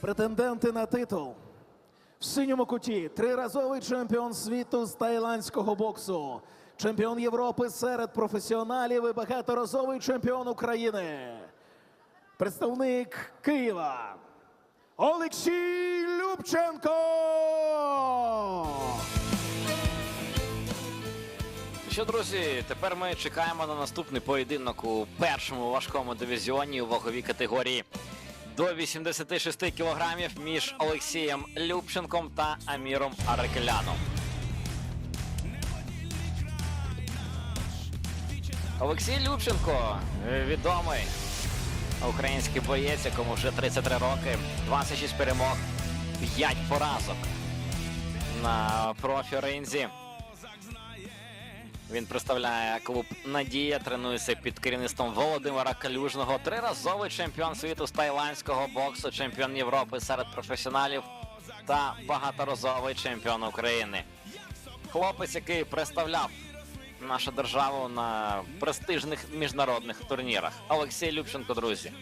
Претенденти на титул. В синьому куті триразовий чемпіон світу з тайландського боксу, чемпіон Європи серед професіоналів і багаторазовий чемпіон України. Представник Києва Олексій Любченко. Що, друзі, тепер ми чекаємо на наступний поєдинок у першому важкому дивізіоні у ваговій категорії до 86 кілограмів між Олексієм Любченком та Аміром Арекеляном. Олексій Любченко е, відомий український боєць, якому вже 33 роки, 26 перемог, 5 поразок на профі-ринзі. Він представляє клуб Надія, тренується під керівництвом Володимира Калюжного. Триразовий чемпіон світу з тайландського боксу, чемпіон Європи серед професіоналів та багаторазовий чемпіон України. Хлопець, який представляв нашу державу на престижних міжнародних турнірах. Олексій Любченко, друзі.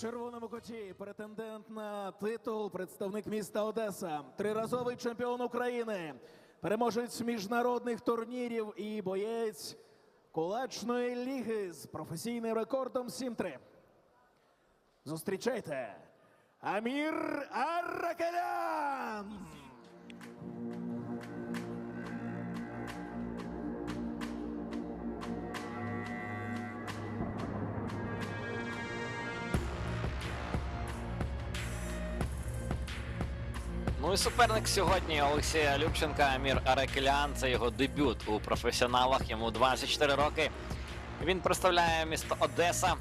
Червоному коті претендент на титул, представник міста Одеса, триразовий чемпіон України, переможець міжнародних турнірів і боєць кулачної ліги з професійним рекордом 7-3. Зустрічайте Амір Аракелян! Ну і суперник сьогодні Олексія Любченка Амір Арекелян. Це його дебют у професіоналах. Йому 24 роки. Він представляє місто Одеса.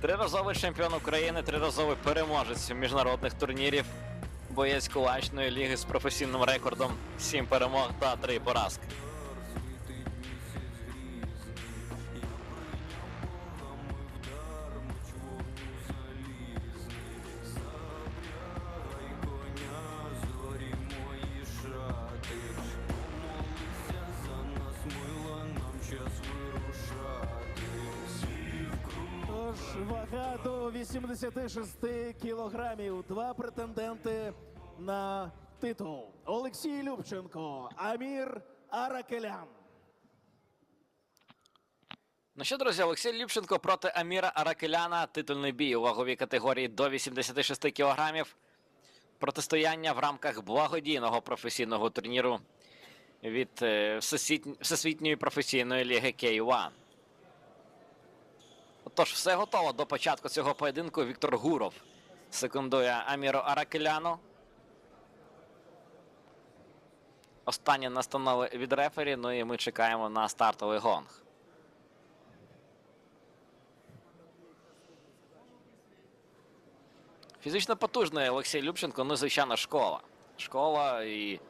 Триразовий чемпіон України, триразовий переможець міжнародних турнірів. Боєць кулачної ліги з професійним рекордом 7 перемог та 3 поразки. До 86 кілограмів. Два претенденти на титул. Олексій Любченко, Амір Аракелян. Ну що, друзі, Олексій Любченко проти Аміра Аракеляна. Титульний бій у ваговій категорії до 86 кілограмів. Протистояння в рамках благодійного професійного турніру від е, Всесвітньої професійної ліги K1. Отож, все готово до початку цього поєдинку. Віктор Гуров секундує Аміру Аракеляну. Останні настанови від рефері. Ну і ми чекаємо на стартовий гонг. Фізично потужний Олексій Любченко, ну, звичайно, школа. Школа і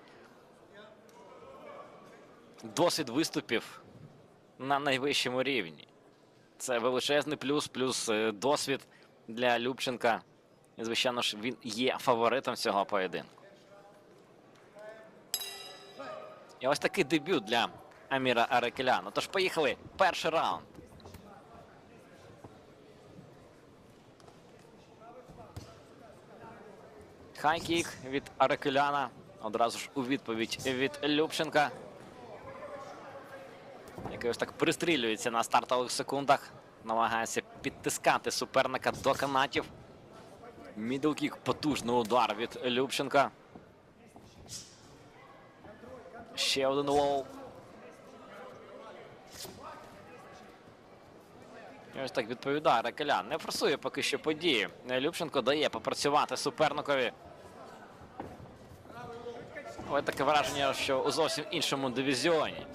досвід виступів на найвищому рівні. Це величезний плюс, плюс е, досвід для Любченка. І, звичайно ж, він є фаворитом цього поєдинку. І ось такий дебют для Аміра Арекеляна. Тож поїхали. Перший раунд. Хайкік від Арекеляна. Одразу ж у відповідь від Любченка. Який ось так пристрілюється на стартових секундах. Намагається підтискати суперника до канатів. Мідлкік потужний удар від Любченка. Ще один лоу. Ось так відповідає Ракелян. Не форсує поки що події. Любченко дає попрацювати суперникові. Ось таке враження, що у зовсім іншому дивізіоні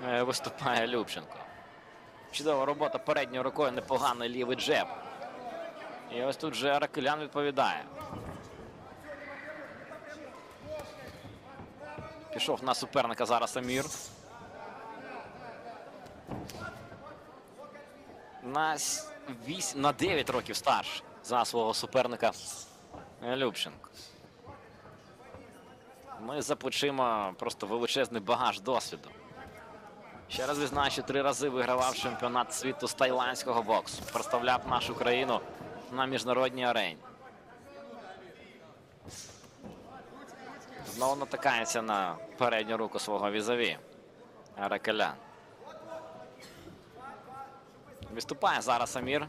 виступає Любченко. Чудова робота передньою рукою, непоганий лівий джеб. І ось тут же Ракелян відповідає. Пішов на суперника зараз Амір. На, 8, на 9 років старший за свого суперника е, Любченко. Ну і за плечима просто величезний багаж досвіду. Ще раз відзначу, три рази вигравав чемпіонат світу з тайландського боксу. Представляв нашу країну на міжнародній арені. Знову натикається на передню руку свого візаві. Аракелян. Виступає зараз Амір.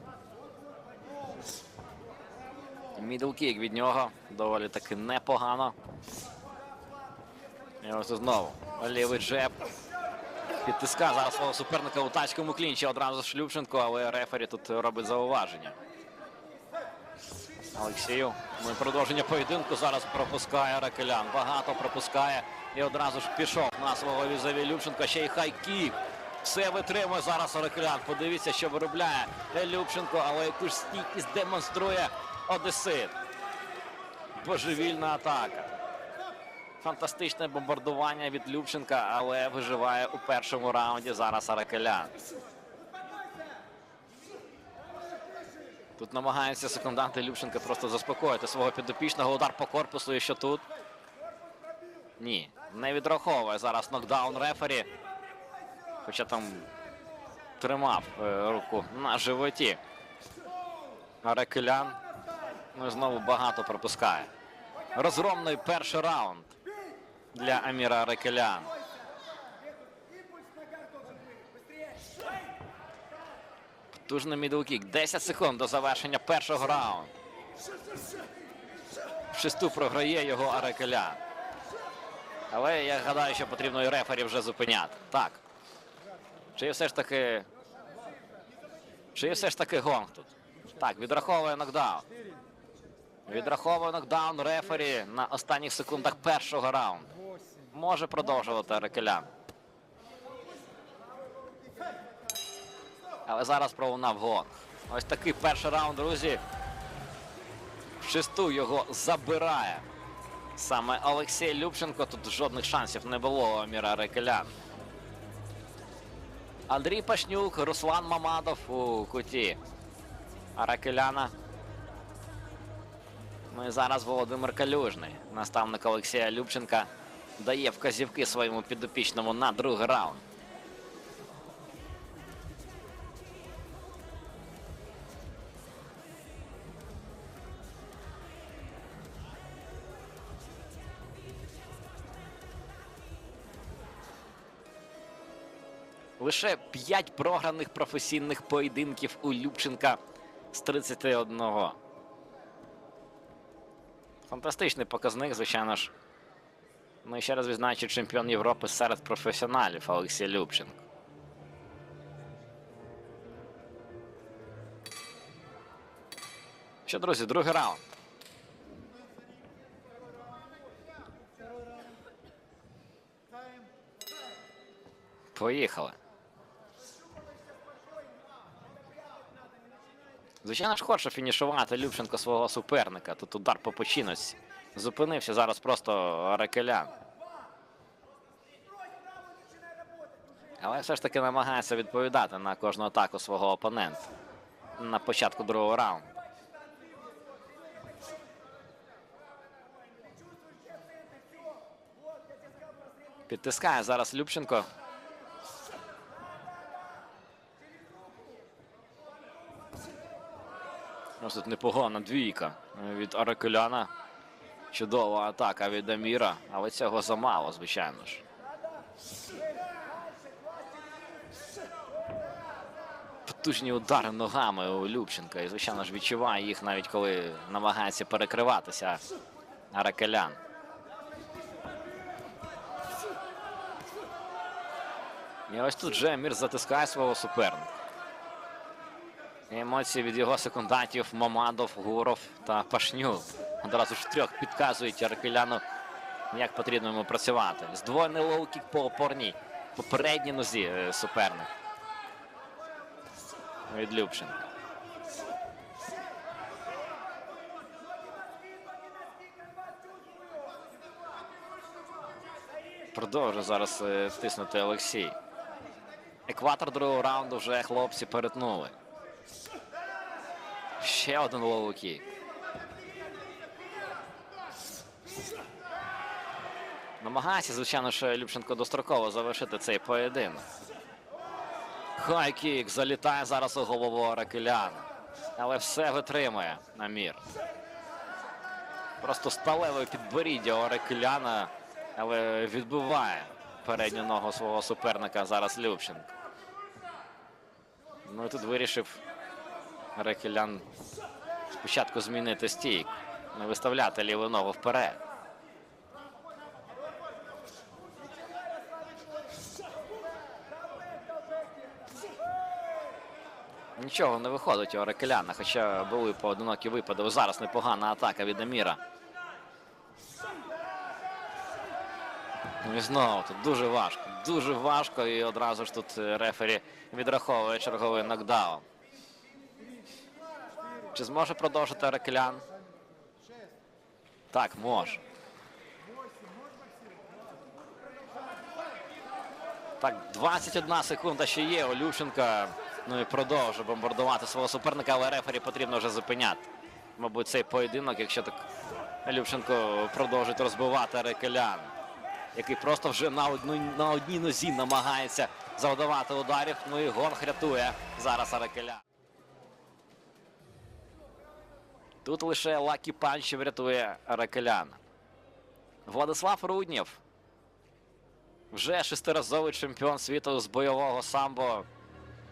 Мідлкік від нього доволі таки непогано. І ось знову лівий джеб. Підтискає зараз свого суперника у тачкому клінчі одразу Шлюпченко, але рефері тут робить зауваження. Олексію. І продовження поєдинку зараз пропускає Ракелян. Багато пропускає і одразу ж пішов на свого візаві Любченко. Ще й хайкік. Все витримує зараз Ракелян. Подивіться, що виробляє Любченко, але яку ж стійкість демонструє Одесит. Божевільна атака. Фантастичне бомбардування від Любченка, але виживає у першому раунді зараз Аракелян. Тут намагаються секунданти Любченка просто заспокоїти свого підопічного. Удар по корпусу і що тут? Ні, не відраховує зараз нокдаун рефері. Хоча там тримав е, руку на животі. Аракелян. Ну і знову багато пропускає. Розгромний перший раунд для Аміра Аракелян. Потужний мідлкік. 10 секунд до завершення першого раунду. В шесту програє його Аракелян. Але я гадаю, що потрібно і рефері вже зупиняти. Так. Чи все ж таки. Чи все ж таки гонг тут? Так, відраховує нокдаун. Відраховує нокдаун рефері на останніх секундах першого раунду. Може продовжувати Аракелян. Але зараз пролунав гонг. Ось такий перший раунд, друзі. В шесту його забирає. Саме Олексій Любченко. Тут жодних шансів не було у Аміра Рекелян. Андрій Пашнюк, Руслан Мамадов у куті Аракеляна. Ну і зараз Володимир Калюжний, наставник Олексія Любченка, дає вказівки своєму підопічному на другий раунд. Лише 5 програних професійних поєдинків у Любченка з 31. Фантастичний показник, звичайно ж. Ну і ще раз відзначу чемпіон Європи серед професіоналів Олексій Любченко. Що, друзі, другий раунд. Поїхали. Звичайно ж, хоче фінішувати Любченко свого суперника. Тут удар по починності. Зупинився зараз просто Рекелян. Але все ж таки намагається відповідати на кожну атаку свого опонента на початку другого раунду. Підтискає зараз Любченко. Ось тут непогана двійка від Аракеляна. Чудова атака від Аміра, але цього замало, звичайно ж. Потужні удари ногами у Любченка. І, звичайно ж, відчуває їх навіть коли намагається перекриватися Аракелян. І ось тут же Амір затискає свого суперника. Емоції від його секундантів Мамадов, Гуров та Пашнюк. Одразу ж трьох підказують Аркеляну, як потрібно йому працювати. Здвоєний лоу-кік по опорній попередній нозі е, суперник. Від Любченка. Продовжує зараз е, тиснути Олексій. Екватор другого раунду вже хлопці перетнули. Ще один лоу-кік. Намагається, звичайно, що Любченко достроково завершити цей поєдинок. Хайкік залітає зараз у голову Аракеляна. Але все витримує Амір. Просто сталеве підборіддя у Аракеляна, але відбиває передню ногу свого суперника зараз Любченко. Ну і тут вирішив Аракелян спочатку змінити стійку, не виставляти ліву ногу вперед. Нічого не виходить у Орекеляна, хоча були поодинокі випади. Зараз непогана атака від Аміра. Ну І знову тут дуже важко. Дуже важко. І одразу ж тут рефері відраховує черговий нокдаун. Чи зможе продовжити Орекелян? Так, може. Так, 21 секунда ще є у Любченка. Ну і продовжує бомбардувати свого суперника, але рефері потрібно вже зупиняти. Мабуть, цей поєдинок, якщо так Любченко продовжить розбивати Рекелян, який просто вже на, одну, на одній нозі намагається завдавати ударів. Ну і Гонг рятує зараз Аракелян. Тут лише Лакі Панчі врятує Аракеляна. Владислав Руднєв. Вже шестиразовий чемпіон світу з бойового самбо.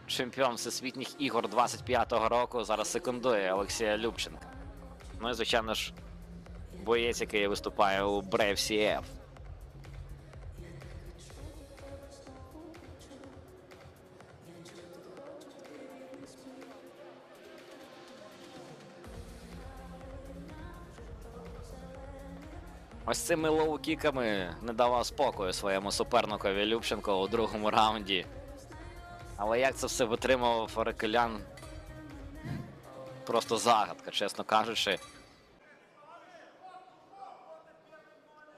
Чемпіон всесвітніх ігор 25-го року. Зараз секундує Олексія Любченка. Ну і, звичайно ж, боєць, який виступає у Brave CF. Ось цими лоу-кіками не давав спокою своєму суперникові Любченко у другому раунді. Але як це все витримував Орекелян? Просто загадка, чесно кажучи.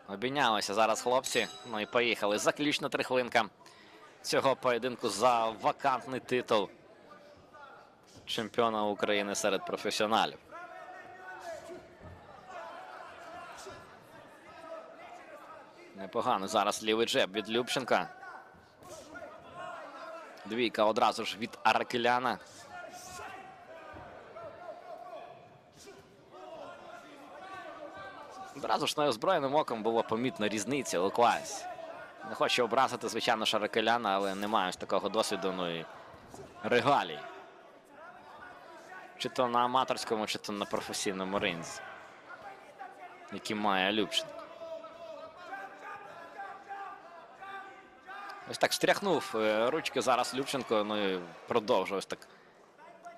Обійнялися зараз хлопці. Ну і поїхали. Заключна трихлинка цього поєдинку за вакантний титул чемпіона України серед професіоналів. Непогано зараз лівий джеб від Любченка. Двійка одразу ж від Аракеляна. Одразу ж неозброєним оком було помітно різниця у класі. Не хочу образити, звичайно, Шаракеляна, але не маю такого досвіду, ну і регалій. Чи то на аматорському, чи то на професійному ринзі, який має Любченко. Ось так стряхнув е, ручки зараз Любченко, ну і продовжує ось так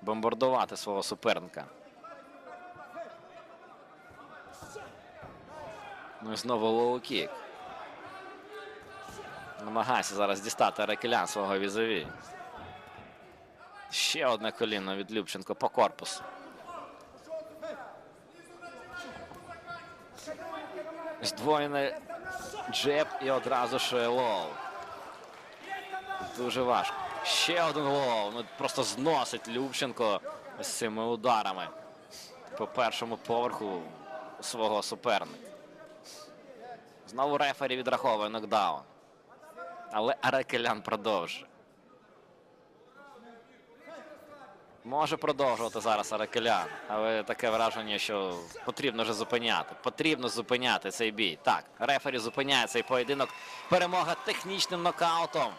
бомбардувати свого суперника. Ну і знову лоу-кік. Намагається зараз дістати Рекелян свого візові. Ще одне коліно від Любченко по корпусу. Здвоєний джеб і одразу ж лоу. Дуже важко. Ще один лоу. Ну, просто зносить Любченко з цими ударами по першому поверху свого суперника. Знову рефері відраховує нокдаун. Але Аракелян продовжує. Може продовжувати зараз Аракелян, але таке враження, що потрібно вже зупиняти. Потрібно зупиняти цей бій. Так, рефері зупиняє цей поєдинок. Перемога технічним нокаутом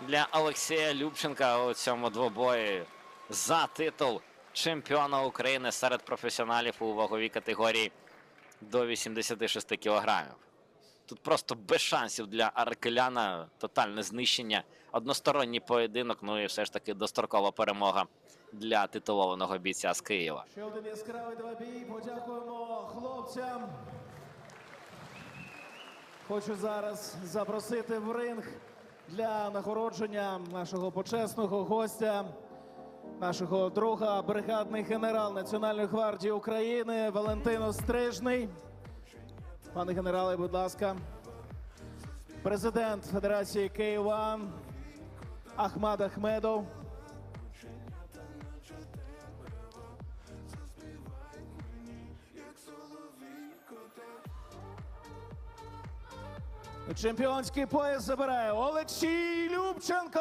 для Олексія Любченка у цьому двобої за титул чемпіона України серед професіоналів у ваговій категорії до 86 кілограмів. Тут просто без шансів для Аркеляна тотальне знищення, односторонній поєдинок. Ну і все ж таки дострокова перемога для титулованого бійця з Києва. Ще один яскравий двобій. Подякуємо хлопцям. Хочу зараз запросити в ринг для нагородження нашого почесного гостя, нашого друга, бригадний генерал Національної гвардії України Валентино Стрижний. Пане генерале, будь ласка. Президент Федерації К1 Ахмад Ахмедов. Чемпіонський пояс забирає Олексій Любченко.